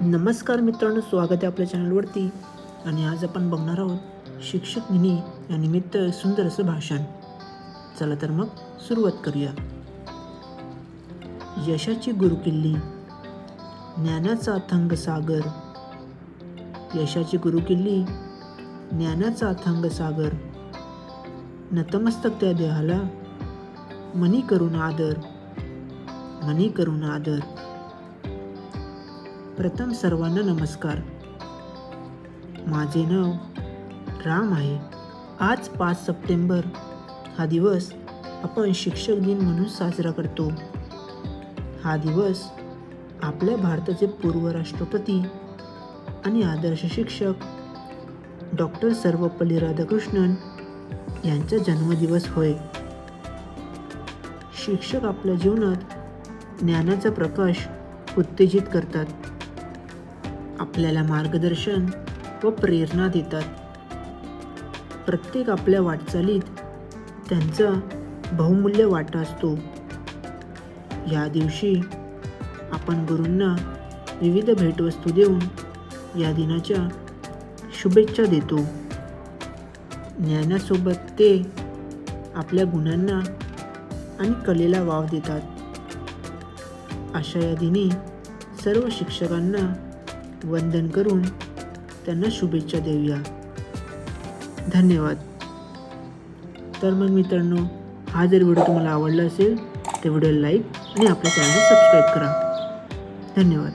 नमस्कार मित्रांनो स्वागत आहे आपल्या चॅनलवरती. आणि आज आपण बघणार आहोत शिक्षक दिनी या निमित्त सुंदर असं भाषण. चला तर मग सुरुवात करूया. यशाची गुरुकिल्ली ज्ञानाचा अथंग सागर. यशाची गुरुकिल्ली ज्ञानाचा अथंग सागर. नतमस्तक त्या देहाला मनी करून आदर. मनी करून आदर. प्रथम सर्वांना नमस्कार. माझे नाव राम आहे. आज पाच सप्टेंबर हा दिवस आपण शिक्षक दिन म्हणून साजरा करतो. हा दिवस आपल्या भारताचे पूर्व राष्ट्रपती आणि आदर्श शिक्षक डॉक्टर सर्वपल्ली राधाकृष्णन यांचा जन्मदिवस होय. शिक्षक आपल्या जीवनात ज्ञानाचा प्रकाश उत्तेजित करतात. आपल्याला मार्गदर्शन व प्रेरणा देतात. प्रत्येक आपल्या वाटचालीत त्यांचा बहुमूल्य वाटा असतो. या दिवशी आपण गुरूंना विविध भेटवस्तू देऊन या दिनाच्या शुभेच्छा देतो. ज्ञानासोबत ते आपल्या गुणांना आणि कलेला वाव देतात. अशा या दिनी सर्व शिक्षकांना वंदन करून त्यांना शुभेच्छा देऊया. धन्यवाद. तर मग मित्रांनो हा जर व्हिडिओ तुम्हाला आवडला असेल तर व्हिडिओ लाईक आणि आपल्या चॅनल सबस्क्राईब करा. धन्यवाद.